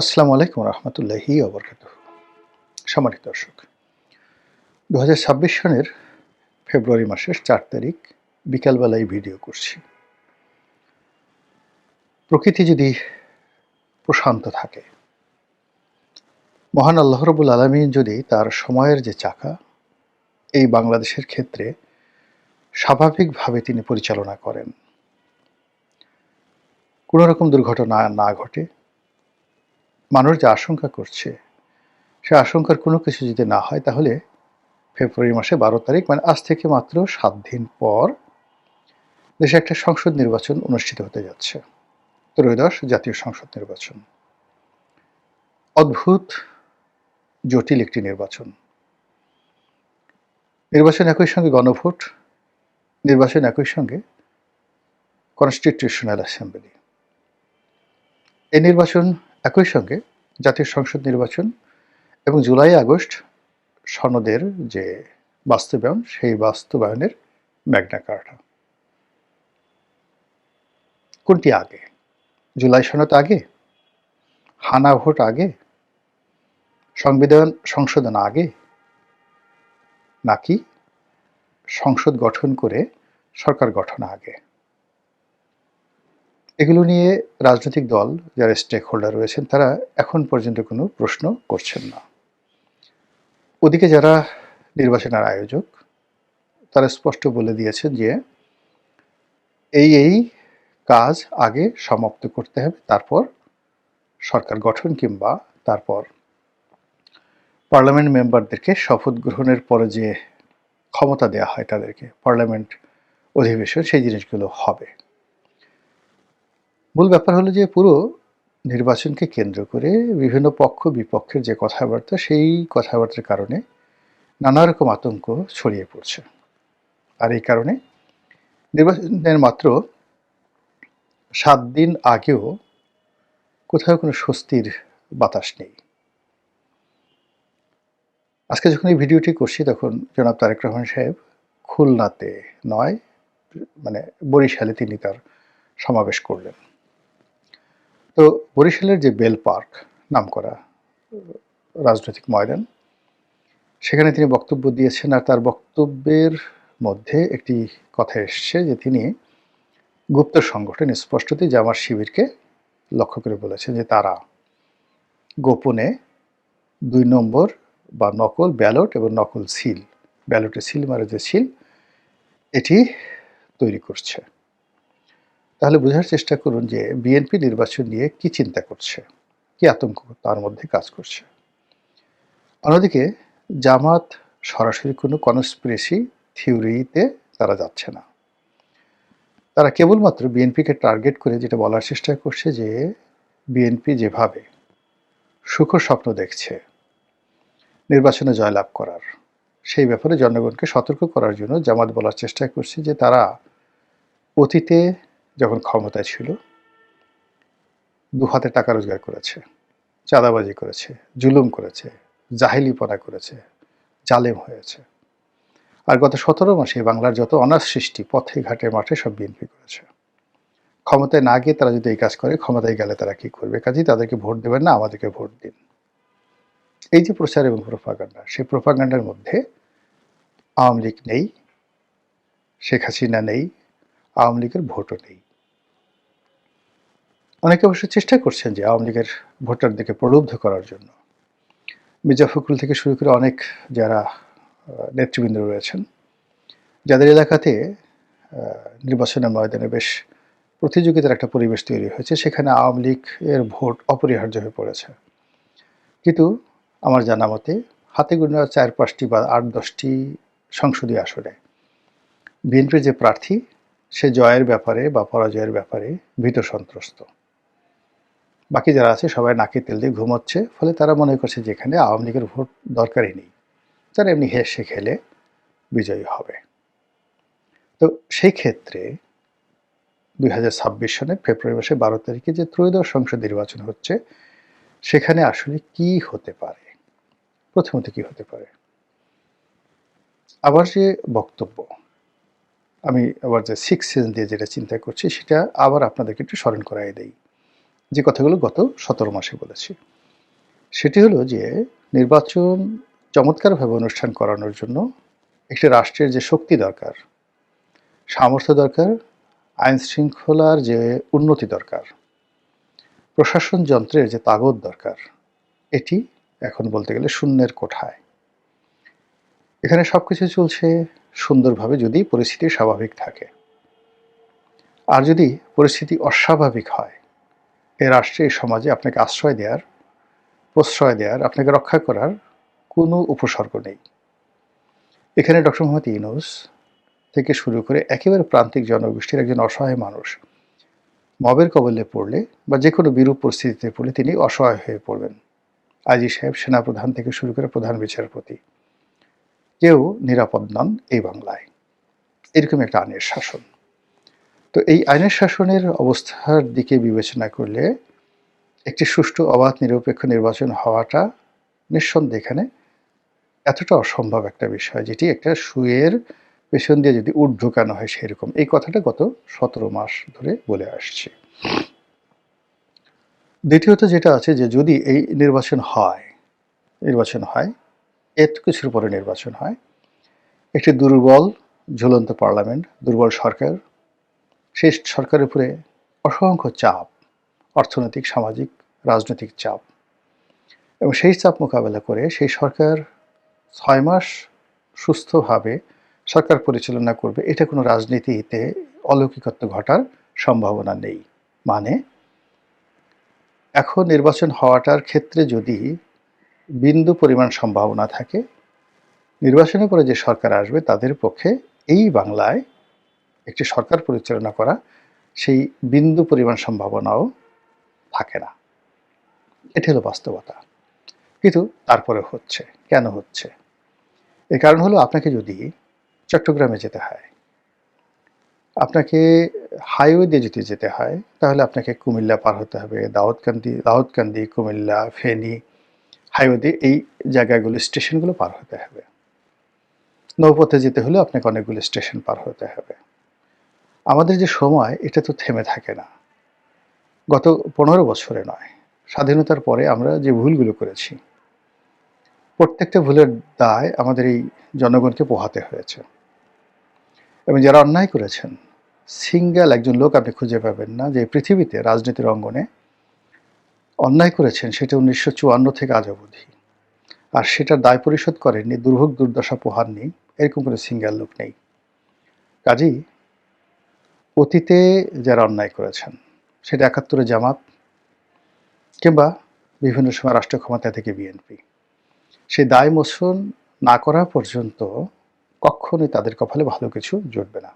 আসসালামু আলাইকুম রহমতুল্লাহি অবরকাত সম্মানিত দর্শক দু হাজার ছাব্বিশ সনের ফেব্রুয়ারি মাসের চার তারিখ বিকালবেলায় ভিডিও করছি। প্রকৃতি যদি প্রশান্ত থাকে, মহান আল্লাহ রবুল আলমিন যদি তার সময়ের যে চাকা, এই বাংলাদেশের ক্ষেত্রে স্বাভাবিকভাবে তিনি পরিচালনা করেন। কোনো রকম দুর্ঘটনা না ঘটে মানুষ যে আশঙ্কা করছে, সে আশঙ্কার কোনো কিছু যদি না হয়, তাহলে ফেব্রুয়ারি মাসে বারো তারিখ মানে আজ থেকে মাত্র সাত দিন পর দেশে একটা সংসদ নির্বাচন অনুষ্ঠিত হতে যাচ্ছে। ত্রয়োদশ জাতীয় সংসদ নির্বাচন। অদ্ভুত, জটিল একটি নির্বাচন। নির্বাচন একই সঙ্গে গণভোট, নির্বাচন একই সঙ্গে কনস্টিটিউশনাল অ্যাসেম্বলি এই নির্বাচন একই সঙ্গে জাতীয় সংসদ নির্বাচন এবং জুলাই, আগস্ট সনদের যে বাস্তবায়ন, সেই বাস্তবায়নের ম্যাগনা কার্টা। কোনটি আগে? জুলাই সনদ আগে? হানা ভোট আগে? সংবিধান, সংশোধন আগে? নাকি সংসদ গঠন করে সরকার গঠন আগে? এগুলো নিয়ে রাজনৈতিক দল, যারা স্টেক হোল্ডার রয়েছেন, তারা এখন পর্যন্ত কোনো প্রশ্ন করছেন না। ওদিকে যারা নির্বাচনের আয়োজক, তারা স্পষ্ট বলে দিয়েছেন যে, এই এই কাজ আগে সমাপ্ত করতে হবে, তারপর সরকার গঠন কিংবা তারপর পার্লামেন্ট মেম্বারদেরকে শপথ গ্রহণের পরে যে ক্ষমতা দেওয়া হয় তাদেরকে, পার্লামেন্ট অধিবেশন, সেই জিনিসগুলো হবে। মূল ব্যাপার হলো যে পুরো নির্বাচনকে কেন্দ্র করে বিভিন্ন পক্ষ বিপক্ষের যে কথাবার্তা, সেই কথাবার্তার কারণে নানা রকম আতঙ্ক ছড়িয়ে পড়ছে। আর এই কারণে নির্বাচনের মাত্র সাত দিন আগেও কোথাও কোনো স্বস্তির বাতাস নেই। আজকে যখন এই ভিডিওটি করছি, তখন জনাব তারেক রহমান সাহেব খুলনাতে নয় মানে বরিশালে তিনি তার সমাবেশ করলেন। তো বরিশালের যে বেল পার্ক নাম করা রাজনৈতিক ময়দান, সেখানে তিনি বক্তব্য দিয়েছেন আর তার বক্তব্যের মধ্যে একটি কথা এসছে যে তিনি গুপ্ত সংগঠন স্পষ্টতই জামার শিবিরকে লক্ষ্য করে বলেছেন যে তারা গোপনে দুই নম্বর বা নকল ব্যালট এবং নকল সিল ব্যালটে সিল মারে যে সিল, এটি তৈরি করছে। তাহলে বোঝার চেষ্টা করুন যে বিএনপি নির্বাচন নিয়ে কি চিন্তা করছে, কি আতঙ্ক তার মধ্যে কাজ করছে। অন্যদিকে জামাত সরাসরি কোনো কনস্পিরেসি থিওরিতে তারা যাচ্ছে না। তারা কেবলমাত্র বিএনপিকে টার্গেট করে যেটা বলার চেষ্টা করছে যে বিএনপি যেভাবে সুখ স্বপ্ন দেখছে, নির্বাচনে জয়লাভ করার, সেই ব্যাপারে জনগণকে সতর্ক করার জন্য জামাত বলার চেষ্টা করছে যে তারা অতীতে যখন ক্ষমতায় ছিল দু হাতে টাকা রোজগার করেছে, চাঁদাবাজি করেছে, জুলুম করেছে, জাহিলিপনা করেছে, জালেম হয়েছে। আর গত সতেরো মাসে বাংলার যত অনার্স সৃষ্টি, পথে ঘাটে মাঠে সব বিএনপি করেছে। ক্ষমতায় না গিয়ে তারা যদি এই কাজ করে, ক্ষমতায় গেলে তারা কি করবে? কাজেই তাদেরকে ভোট দেবেন না, আমাদেরকে ভোট দিন। এই যে প্রচার এবং প্রোপাগান্ডা সেই প্রোপাগান্ডার মধ্যে আওয়ামী লীগ নেই, শেখ হাসিনা নেই, আওয়ামী লীগের ভোটও নেই। অনেকে অবশ্য চেষ্টা করছেন যে আওয়ামী লীগের ভোটারদেরকে প্রলুব্ধ করার জন্য। মির্জা ফখরুল থেকে শুরু করে অনেক যারা নেতৃবৃন্দ রয়েছেন, যাদের এলাকাতে নির্বাচনের ময়দানে বেশ প্রতিযোগিতার একটা পরিবেশ তৈরি হয়েছে, সেখানে আওয়ামী লীগ এর ভোট অপরিহার্য হয়ে পড়েছে। কিন্তু আমার জানা মতে হাতে গুণা চার পাঁচটি বা আট দশটি সংসদীয় আসনে, বিএনপির যে প্রার্থী, সে জয়ের ব্যাপারে বা পরাজয়ের ব্যাপারে ভীত সন্ত্রস্ত। বাকি যারা আছে সবাই নাকি তেল দিয়ে ঘুমোচ্ছে, ফলে তারা মনে করছে যে এখানে আওয়ামী লীগের ভোট দরকারই নেই। তারা এমনি হেসে খেলে বিজয়ী হবে। তো সেই ক্ষেত্রে দুই হাজার ছাব্বিশ সনের ফেব্রুয়ারি মাসে বারো তারিখে যে ত্রয়োদশ সংসদ নির্বাচন হচ্ছে, সেখানে আসলে কি হতে পারে? প্রথমত কি হতে পারে? আবার যে বক্তব্য, আমি আবার যে সিক্স সেন্স দিয়ে যেটা চিন্তা করছি, সেটা আবার আপনাদেরকে একটু স্মরণ করাই দেই। যে কথাগুলো গত সতেরো মাসে বলেছি, সেটি হলো যে নির্বাচন চমৎকারভাবে অনুষ্ঠান করানোর জন্য একটি রাষ্ট্রের যে শক্তি দরকার, সামর্থ্য দরকার, আইন শৃঙ্খলার যে উন্নতি দরকার, প্রশাসন যন্ত্রের যে তাগদ দরকার, এটি এখন বলতে গেলে শূন্যের কোঠায়। এখানে সব কিছু চলছে সুন্দরভাবে যদি পরিস্থিতি স্বাভাবিক থাকে। আর যদি পরিস্থিতি অস্বাভাবিক হয় এ রাষ্ট্রে, এই সমাজে আপনাকে আশ্রয় দেওয়ার প্রশ্রয় দেওয়ার আপনাকে রক্ষা করার কোনো উপসর্গ নেই। এখানে ডক্টর মোহাম্মদ ইউনুস থেকে শুরু করে একেবারে প্রান্তিক জনগোষ্ঠীর একজন অসহায় মানুষ মবের কবলে পড়লে বা যে কোনো বিরূপ পরিস্থিতিতে পড়লে তিনি অসহায় হয়ে পড়বেন। আজি সাহেব সেনাপ্রধান থেকে শুরু করে প্রধান বিচারপতি। কেউ নিরাপদ নন এই বাংলায়। এরকম একটা আনের শাসন। তো এই আইনের শাসনের অবস্থার দিকে বিবেচনা করলে একটি সুষ্ঠু, অবাধ, নিরপেক্ষ নির্বাচন হওয়াটা নিঃসন্দেহে এখানে এতটা অসম্ভব একটা বিষয়, যেটি একটা সুয়ের পেছন দিয়ে যদি উট ঢুকানো হয় সেরকম। এই কথাটা গত সতেরো মাস ধরে বলে আসছে। দ্বিতীয়ত যেটা আছে যে যদি এই নির্বাচন হয় নির্বাচন হয়, এত কিছুর পরে নির্বাচন হয়, একটি দুর্বল, ঝুলন্ত পার্লামেন্ট, দুর্বল সরকার সেই সরকারের উপরে অসংখ্য চাপ, অর্থনৈতিক, সামাজিক, রাজনৈতিক চাপ। এবং সেই চাপ মোকাবেলা করে সেই সরকার ছয় মাস সুস্থভাবে সরকার পরিচালনা করবে, এটা কোনো রাজনীতিতে অলৌকিকত্ব ঘটার সম্ভাবনা নেই। মানে এখন নির্বাচন হওয়াটার ক্ষেত্রে যদি বিন্দু পরিমাণ সম্ভাবনা থাকে, নির্বাচনের পরে যে সরকার আসবে, তাদের পক্ষে এই বাংলায় একটি সরকার পরিচালনা করা, সেই বিন্দু পরিমাণ সম্ভাবনাও থাকে না। এটি হলো বাস্তবতা। কিন্তু তারপরে হচ্ছে। কেন হচ্ছে? এর কারণ হলো আপনাকে যদি চট্টগ্রামে যেতে হয়, আপনাকে হাইওয়ে দিয়ে যদি যেতে হয়, তাহলে আপনাকে কুমিল্লা পার হতে হবে। দাউদকান্দি দাউদকান্দি, কুমিল্লা, ফেনী হাইওয়ে দিয়ে এই জায়গাগুলো স্টেশনগুলো পার হতে হবে। নৌপথে যেতে হলে আপনাকে অনেকগুলো স্টেশন পার হতে হবে। আমাদের যে সময়, এটা তো থেমে থাকে না। গত পনেরো বছরে নয়, স্বাধীনতার পরে আমরা যে ভুলগুলো করেছি, প্রত্যেকটা ভুলের দায় আমাদের এই জনগণকে পোহাতে হয়েছে। এবং যারা অন্যায় করেছেন, সিঙ্গেল একজন লোক আপনি খুঁজে পাবেন না যে পৃথিবীতে রাজনীতির অঙ্গনে অন্যায় করেছেন, সেটা উনিশশো চুয়ান্ন থেকে আজ অবধি। আর সেটার দায় পরিশোধ করেননি, দুর্ভোগ দুর্দশা পোহাননি, এরকম কোনো সিঙ্গেল লোক নেই। কাজেই অতীতে যারা অন্যায় করেছেন, সেটা একাত্তরে জামাত কিংবা বিভিন্ন সময় রাষ্ট্র ক্ষমতা থেকে বিএনপি সেই দায় মোচন না করা পর্যন্ত কখনোই তাদের কপালে ভালো কিছু জুটবে না।